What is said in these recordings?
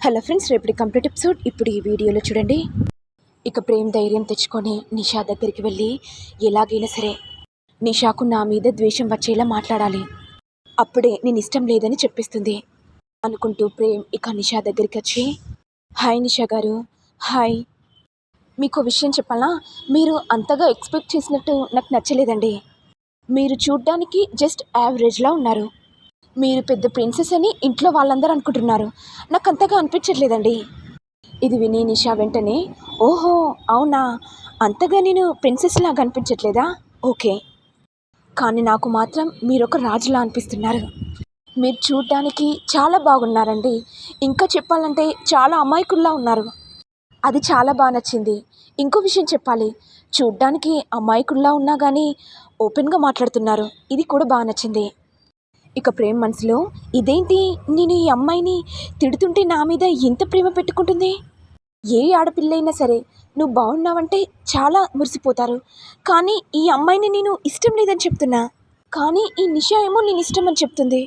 Hello friends రేపటి complete episode. ఇప్పుడు ఈ వీడియోలో చూడండి. ఇక ప్రేమ్ ధైర్యం తెచ్చుకొని నిషా దగ్గరికి వెళ్ళి ఎలాగైనా సరే నిషాకు నా మీద ద్వేషం వచ్చేలా మాట్లాడాలి. అప్పుడే నేను ఇష్టం లేదని చెప్పిస్తుంది. అనుకుంటూ ప్రేమ్ ఇక నిషా దగ్గరికి వచ్చి హాయ్ నిషా గారు హాయ్. మీకు విషయం చెప్పాలా? మీరు అంతగా ఎక్స్పెక్ట్ చేసినట్టు నాకు నచ్చలేదండి. మీరు చూడ్డానికి జస్ట్ యావరేజ్లా ఉన్నారు. మీరు పెద్ద ప్రిన్సెస్ అని ఇంట్లో వాళ్ళందరూ అనుకుంటున్నారు. నాకు అంతగా అనిపించట్లేదండి. ఇది విని నిషా వెంటనే ఓహో అవునా? అంతగా నేను ప్రిన్సెస్ లాగా అనిపించట్లేదా? ఓకే. కానీ నాకు మాత్రం మీరు ఒక రాజులా అనిపిస్తున్నారు. మీరు చూడడానికి చాలా బాగున్నారండి. ఇంకా చెప్పాలంటే చాలా అమాయకుల్లా ఉన్నారు. అది చాలా బాగా నచ్చింది. ఇంకో విషయం చెప్పాలి. చూడ్డానికి అమాయకుల్లా ఉన్నా కానీ ఓపెన్గా మాట్లాడుతున్నారు. ఇది కూడా బాగా నచ్చింది. ఇక ప్రేమ మనసులో ఇదేంటి నేను ఈ అమ్మాయిని తిడుతుంటే నా మీద ఎంత ప్రేమ పెట్టుకుంటుంది? ఏ ఆడపిల్లైనా సరే నువ్వు బాగున్నావంటే చాలా మురిసిపోతారు. కానీ ఈ అమ్మాయిని నేను ఇష్టం లేదని చెప్తున్నా. కానీ ఈ నిషా ఏమో నేను ఇష్టం అని చెప్తుంది.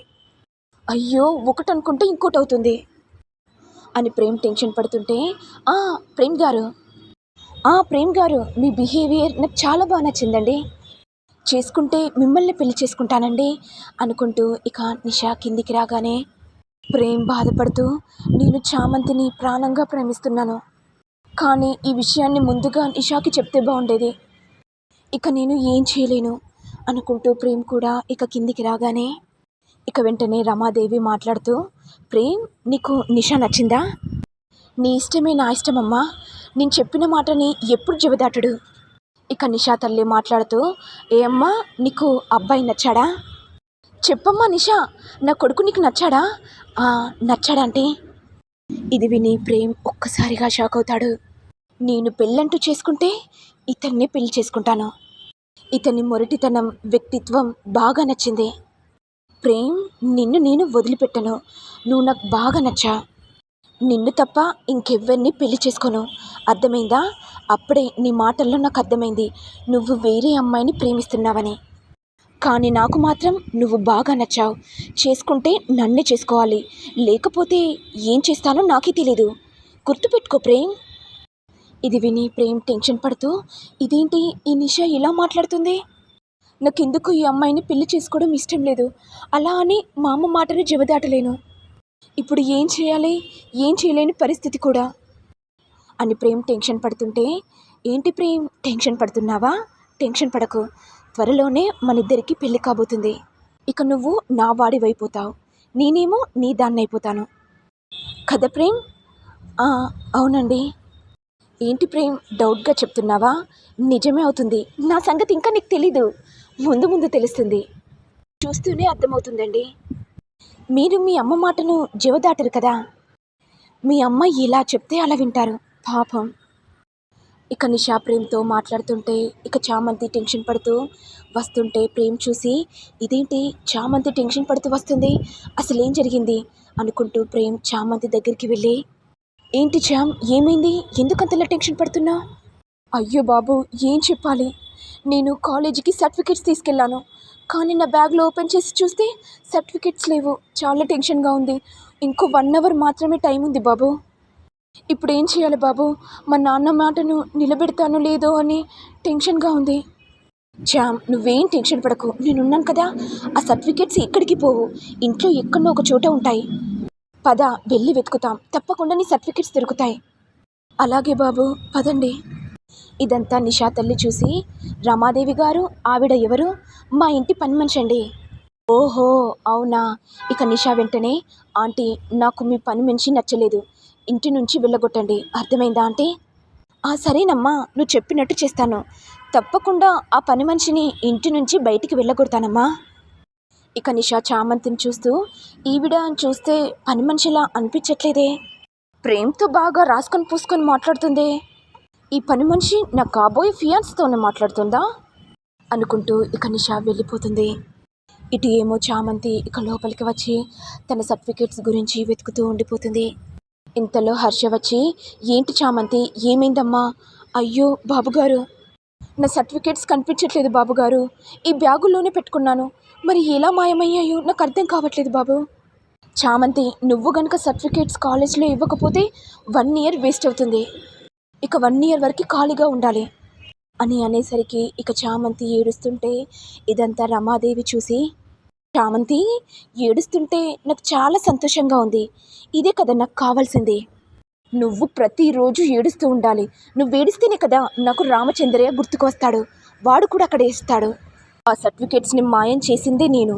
అయ్యో ఒకటి అనుకుంటే ఇంకోటి అవుతుంది. అని ప్రేమ్ టెన్షన్ పడుతుంటే "ఆ, ప్రేమ్ గారు. ఆ, ప్రేమ్ గారు మీ బిహేవియర్ నాకు చాలా బాగా నచ్చిందండి. చేసుకుంటే మిమ్మల్ని పెళ్ళి చేసుకుంటానండి అనుకుంటూ ఇక నిషా కిందికి రాగానే ప్రేమ్ బాధపడుతూ నేను చామంతిని ప్రాణంగా ప్రేమిస్తున్నాను. కానీ ఈ విషయాన్ని ముందుగా నిషాకి చెప్తే బాగుండేది. ఇక నేను ఏం చేయలేను అనుకుంటూ ప్రేమ్ కూడా ఇక కిందికి రాగానే ఇక వెంటనే రమాదేవి మాట్లాడుతూ ప్రేమ్ నీకు నిషా నచ్చిందా? నీ ఇష్టమే నా ఇష్టమమ్మా. నేను చెప్పిన మాటని ఎప్పుడు జబదాటడు ఇక నిషా తల్లి మాట్లాడుతూ ఏ అమ్మా నీకు అబ్బాయి నచ్చాడా? చెప్పమ్మా నిషా నా కొడుకు నీకు నచ్చాడా? "ఆ, నచ్చాడా అంటే ఇది విని ప్రేమ్ ఒక్కసారిగా షాక్ అవుతాడు. నేను పెళ్ళంటూ చేసుకుంటే ఇతన్ని పెళ్ళి చేసుకుంటాను. ఇతని మొరటితనం వ్యక్తిత్వం బాగా నచ్చింది. ప్రేమ్ నిన్ను నేను వదిలిపెట్టను. నువ్వు నాకు బాగా నచ్చా. నిన్ను తప్ప ఇంకెవ్వరిని పెళ్ళి చేసుకోను. అర్థమైందా? అప్పుడే నీ మాటల్లో నాకు అర్థమైంది. నువ్వు వేరే అమ్మాయిని ప్రేమిస్తున్నావని. కానీ నాకు మాత్రం నువ్వు బాగా నచ్చావు. చేసుకుంటే నన్నే చేసుకోవాలి. లేకపోతే ఏం చేస్తానో నాకే తెలీదు. గుర్తుపెట్టుకో ప్రేమ్. ఇది విని ప్రేమ్ టెన్షన్ పడుతూ ఇదేంటి ఈ నిషా ఇలా మాట్లాడుతుంది? నాకెందుకు ఈ అమ్మాయిని పెళ్ళి చేసుకోవడం ఇష్టం లేదు. అలా అని మా అమ్మ మాటను జవదాటలేను ఇప్పుడు ఏం చేయాలి? ఏం చేయలేని పరిస్థితి కూడా. అని ప్రేమ్ టెన్షన్ పడుతుంటే ఏంటి ప్రేమ్ టెన్షన్ పడుతున్నావా? టెన్షన్ పడకు. త్వరలోనే మనిద్దరికి పెళ్ళి కాబోతుంది. ఇక నువ్వు నా వాడివైపోతావు. నేనేమో నీ దాన్ని అయిపోతాను కదా ప్రేమ్? అవునండి. ఏంటి ప్రేమ్ డౌట్గా చెప్తున్నావా? నిజమే అవుతుంది. నా సంగతి ఇంకా నీకు తెలీదు. ముందు ముందు తెలుస్తుంది. చూస్తూనే అర్థమవుతుందండి. మీరు మీ అమ్మ మాటను జీవదాటరు కదా? మీ అమ్మ ఇలా చెప్తే అలా వింటారు. పాపం. ఇక నిషా ప్రేమ్తో మాట్లాడుతుంటే ఇక చామంతి టెన్షన్ పడుతూ వస్తుంటే ప్రేమ్ చూసి ఇదేంటి? చామంతి టెన్షన్ పడుతూ వస్తుంది? అసలు ఏం జరిగింది? అనుకుంటూ ప్రేమ్ చామంతి దగ్గరికి వెళ్ళి ఏంటి చామ్ ఏమైంది? ఎందుకంతలా టెన్షన్ పడుతున్నా అయ్యో బాబు ఏం చెప్పాలి? నేను కాలేజీకి సర్టిఫికెట్స్ తీసుకెళ్ళాను. కానీ నా బ్యాగ్లో ఓపెన్ చేసి చూస్తే సర్టిఫికెట్స్ లేవు. చాలా టెన్షన్గా ఉంది. ఇంకో వన్ అవర్ మాత్రమే టైం ఉంది బాబు. ఇప్పుడు ఏం చేయాలి బాబు? మా నాన్న మాటను నిలబెడతాను లేదో అని టెన్షన్గా ఉంది. జామ్ నువ్వేం టెన్షన్ పడకు. నేనున్నాను కదా. ఆ సర్టిఫికెట్స్ ఎక్కడికి పోవు. ఇంట్లో ఎక్కడో ఒక చోట ఉంటాయి. పద వెళ్ళి వెతుకుతాం. తప్పకుండా నీ సర్టిఫికేట్స్ దొరుకుతాయి. అలాగే బాబు పదండి. ఇదంతా నిషా తల్లి చూసి రమాదేవి గారు ఆవిడ ఎవరు? మా ఇంటి పని మనిషి అండి ఓహో అవునా? ఇక నిషా వెంటనే ఆంటీ నాకు మీ పని మనిషి నచ్చలేదు. ఇంటి నుంచి వెళ్ళగొట్టండి. అర్థమైందా ఆంటీ? ఆ సరేనమ్మా నువ్వు చెప్పినట్టు చేస్తాను. తప్పకుండా ఆ పని మనిషిని ఇంటి నుంచి బయటికి వెళ్ళగొడతానమ్మా. ఇక నిషా చామంతిని చూస్తూ ఈవిడ చూస్తే పని మనిషిలా అనిపించట్లేదే. ప్రేమతో బాగా రాసుకొని పూసుకొని మాట్లాడుతుందే. ఈ పని మనిషి నా కాబోయే ఫియాన్స్తోనే మాట్లాడుతుందా? అనుకుంటూ ఇక నిషా వెళ్ళిపోతుంది. ఇటు ఏమో చామంతి ఇక లోపలికి వచ్చి తన సర్టిఫికేట్స్ గురించి వెతుకుతూ ఉండిపోతుంది. ఇంతలో హర్ష వచ్చి ఏంటి చామంతి? ఏమైందమ్మా? అయ్యో బాబుగారు నా సర్టిఫికేట్స్ కనిపించట్లేదు బాబుగారు. ఈ బ్యాగుల్లోనే పెట్టుకున్నాను. మరి ఎలా మాయమయ్యాయో నాకు అర్థం కావట్లేదు బాబు. చామంతి నువ్వు గనుక సర్టిఫికేట్స్ కాలేజ్లో ఇవ్వకపోతే వన్ ఇయర్ వేస్ట్ అవుతుంది. ఇక వన్ ఇయర్ వరకు ఖాళీగా ఉండాలి. అని అనేసరికి ఇక చామంతి ఏడుస్తుంటే ఇదంతా రమాదేవి చూసి చామంతి ఏడుస్తుంటే నాకు చాలా సంతోషంగా ఉంది. ఇదే కదా నాకు కావాల్సింది. నువ్వు ప్రతిరోజు ఏడుస్తూ ఉండాలి. నువ్వు ఏడిస్తేనే కదా నాకు రామచంద్రయ్య గుర్తుకొస్తాడు వాడు కూడా అక్కడ వేస్తాడు. ఆ సర్టిఫికేట్స్ని మాయం చేసిందే నేను.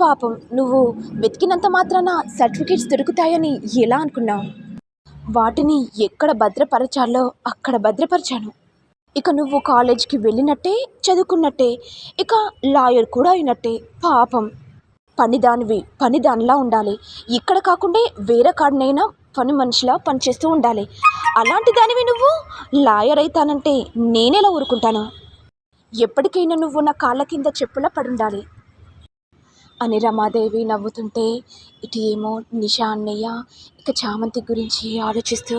పాపం నువ్వు వెతికినంత మాత్రాన సర్టిఫికేట్స్ దొరుకుతాయని ఎలా అనుకున్నావు? వాటిని ఎక్కడ భద్రపరచాలో అక్కడ భద్రపరిచాను. ఇక నువ్వు కాలేజ్కి వెళ్ళినట్టే చదువుకున్నట్టే ఇక లాయర్ కూడా అయినట్టే పాపం. పనిదానివి పనిదానిలా ఉండాలి. ఇక్కడ కాకుండా వేరే కాడనైనా పని మనిషిలా పనిచేస్తూ ఉండాలి. అలాంటి దానివి నువ్వు? లాయర్ అవుతానంటే నేనెలా ఊరుకుంటాను? ఎప్పటికైనా నువ్వు నా కాళ్ళ కింద చెప్పులా పడుండాలి. అని రమాదేవి నవ్వుతుంటే ఇటు ఏమో నిషా అన్నయ్య ఇక చామంతి గురించి ఆలోచిస్తూ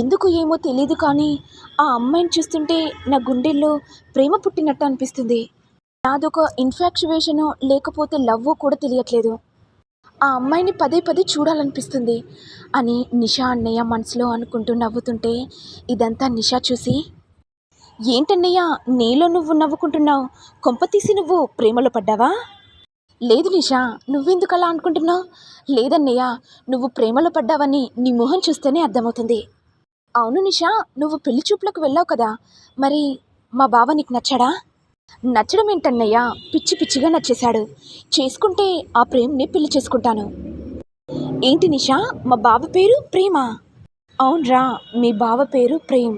ఎందుకు ఏమో తెలియదు కానీ ఆ అమ్మాయిని చూస్తుంటే నా గుండెల్లో ప్రేమ పుట్టినట్టు అనిపిస్తుంది. నాదొక ఇన్ఫాక్చువేషను లేకపోతే లవ్ కూడా తెలియట్లేదు. ఆ అమ్మాయిని పదే పదే చూడాలనిపిస్తుంది అని నిషా అన్నయ్య మనసులో అనుకుంటూ నవ్వుతుంటే ఇదంతా నిషా చూసి ఏంటన్నయ్య నీలో నువ్వు నవ్వుకుంటున్నావు. కొంపతీసి నువ్వు ప్రేమలో పడ్డావా? లేదు నిషా నువ్వెందుకు అలా అనుకుంటున్నావు? లేదన్నయ్య నువ్వు ప్రేమలో పడ్డావని నీ మొహం చూస్తేనే అర్థమవుతుంది. అవును నిషా నువ్వు పెళ్ళి చూపులకు వెళ్ళావు కదా మరి మా బావ నీకు నచ్చాడా? నచ్చడం ఏంటన్నయ్య పిచ్చి పిచ్చిగా నచ్చేశాడు. చేసుకుంటే ఆ ప్రేమ్ని పెళ్ళి చేసుకుంటాను. ఏంటి నిషా మా బావ పేరు ప్రేమ? అవునరా మీ బావ పేరు ప్రేమ్.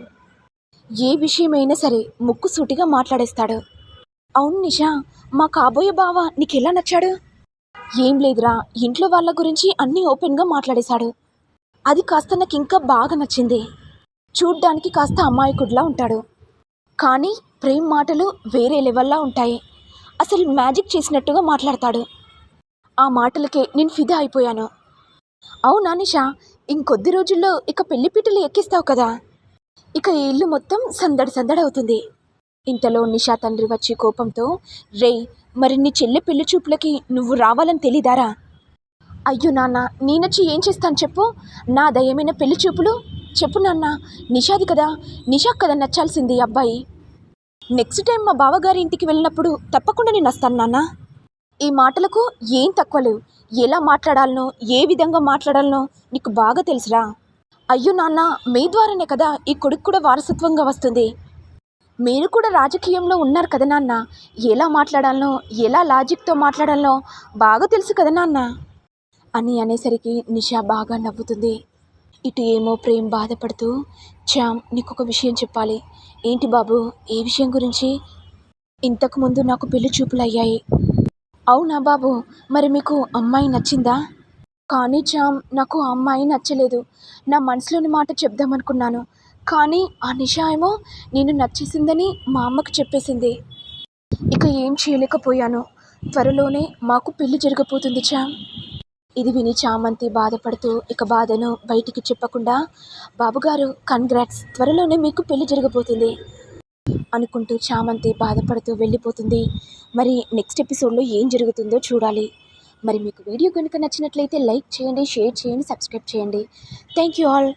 ఏ విషయమైనా సరే ముక్కు సూటిగా మాట్లాడేస్తాడు. అవును నిషా మా కాబోయే బావ నీకెలా నచ్చాడు? ఏం లేదురా ఇంట్లో వాళ్ళ గురించి అన్నీ ఓపెన్గా మాట్లాడేశాడు. అది కాస్త నాకు ఇంకా బాగా నచ్చింది. చూడ్డానికి కాస్త అమాయకుడిలా ఉంటాడు. కానీ ప్రేమ్ మాటలు వేరే లెవెల్లా ఉంటాయి. అసలు మ్యాజిక్ చేసినట్టుగా మాట్లాడతాడు. ఆ మాటలకే నేను ఫిదా అయిపోయాను. అవునా నిషా ఇంకొద్ది రోజుల్లో ఇక పెళ్ళిపీటలు ఎక్కిస్తావు కదా? ఇక ఈ ఇల్లు మొత్తం సందడి సందడి అవుతుంది. ఇంతలో నిషా తండ్రి వచ్చి కోపంతో రేయ్ మరి నీ చెల్లి పెళ్ళి చూపులకి నువ్వు రావాలని తెలీదారా? అయ్యో నాన్న నేనొచ్చి ఏం చేస్తాను చెప్పు? నా దయమైన పెళ్ళి చూపులు? చెప్పు నాన్న నిషాది కదా నిషా కదా నచ్చాల్సింది అబ్బాయి. నెక్స్ట్ టైం మా బావగారి ఇంటికి వెళ్ళినప్పుడు తప్పకుండా నేను వస్తాను నాన్న. ఈ మాటలకు ఏం తక్కువ లేవు. ఎలా మాట్లాడాలనో ఏ విధంగా మాట్లాడాలనో నీకు బాగా తెలుసురా. అయ్యో నాన్న మీ ద్వారానే కదా ఈ కొడుకు కూడా వారసత్వంగా వస్తుంది. మీరు కూడా రాజకీయంలో ఉన్నారు కదా నాన్న. ఎలా మాట్లాడాలనో ఎలా లాజిక్తో మాట్లాడాలనో బాగా తెలుసు కదా నాన్న. అని అనేసరికి నిషా బాగా నవ్వుతుంది. ఇటు ఏమో ప్రేమ్ బాధపడుతూ శ్యామ్ నీకు ఒక విషయం చెప్పాలి. ఏంటి బాబు ఏ విషయం గురించి? ఇంతకుముందు నాకు పెళ్ళి చూపులు అయ్యాయి. అవునా బాబు మరి మీకు అమ్మాయి నచ్చిందా? కానీ శ్యామ్ నాకు ఆ అమ్మాయి నచ్చలేదు. నా మనసులోని మాట చెప్దామనుకున్నాను. కానీ ఆ నిషా ఏమో నేను నచ్చేసిందని మా అమ్మకు చెప్పేసింది. ఇక ఏం చేయలేకపోయాను. త్వరలోనే మాకు పెళ్ళి జరగబోతుంది చామ్ ఇది విని చామంతి బాధపడుతూ ఇక బాధను బయటికి చెప్పకుండా బాబుగారు కంగ్రాట్స్ త్వరలోనే మీకు పెళ్ళి జరగబోతుంది అనుకుంటూ చామంతి బాధపడుతూ వెళ్ళిపోతుంది. మరి నెక్స్ట్ ఎపిసోడ్లో ఏం జరుగుతుందో చూడాలి. మరి మీకు వీడియో కనుక నచ్చినట్లయితే లైక్ చేయండి షేర్ చేయండి సబ్స్క్రైబ్ చేయండి. Thank you all.